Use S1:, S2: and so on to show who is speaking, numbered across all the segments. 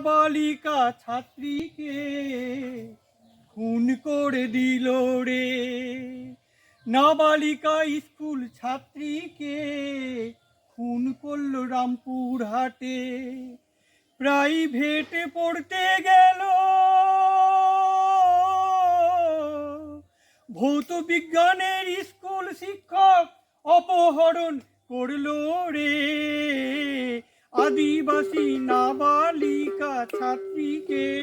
S1: নাবালিকা ছাত্রীকে খুন করে দিল রে। নাবালিকা স্কুল ছাত্রীকে খুন করল রামপুর হাটে। প্রাইভেটে পড়তে গেল। ভৌত বিজ্ঞানের স্কুল শিক্ষক অপহরণ করল রে। আদিবাসী নাবালিকা ছাত্রীকে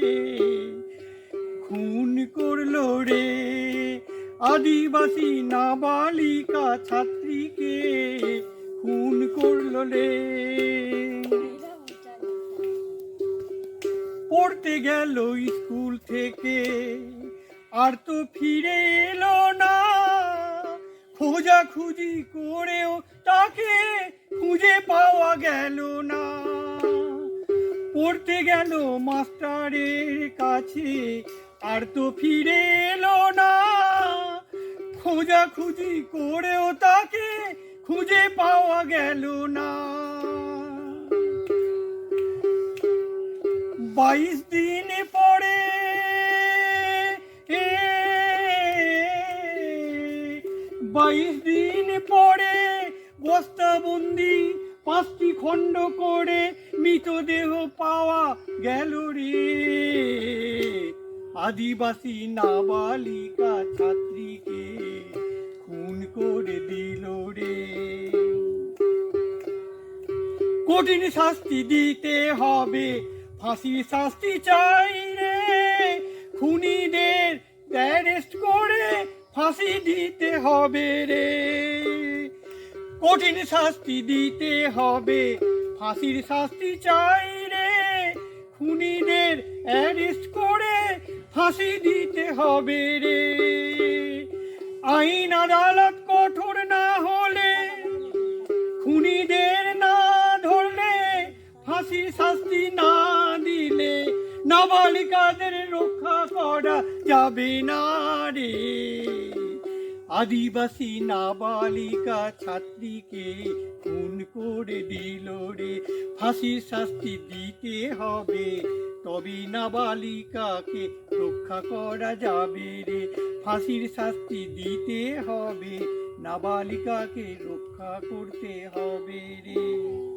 S1: খুন করল রে। আদিবাসী নাবালিকা ছাত্রীকে খুন করল রে। পড়তে গেল স্কুল থেকে, আর তো ফিরে এলো না। খোঁজাখুঁজি করেও তাকে খুঁজে পাওয়া গেল না। পড়তে গেল মাস্টারের কাছে, আর তো ফিরে এলো না। খোঁজাখুঁজি করেও তাকে খুঁজে পাওয়া গেল না। বাইশ দিন পরে বাইশ দিন পরে বস্তাবন্দি পাঁচটি খণ্ড করে মৃতদেহ পাওয়া গেল রে। আদিবাসী নাবালিকা ছাত্রীকে খুন করে দিল রে। কঠিন শাস্তি দিতে হবে, ফাঁসির শাস্তি চাই রে। খুনিদের অ্যারেস্ট করে ফাঁসি দিতে হবে রে। কঠিন শাস্তি দিতে হবে। ফাঁসির শাস্তি চাই রে। খুনিদের অ্যারেস্ট করে ফাঁসি দিতে হবে রে। আইন আদালত কঠোর না হলে খুনিদের না ধরলে ফাঁসি শাস্তি না দিলে নাবালিকাদের রক্ষা করা যাবে না রে। আদিবাসী নাবালিকা ছাত্রীকে খুন করে দিল রে। ফাঁসির শাস্তি দিতে হবে, তবে নাবালিকাকে রক্ষা করা যাবে রে। ফাঁসির শাস্তি দিতে হবে, নাবালিকাকে রক্ষা করতে হবে রে।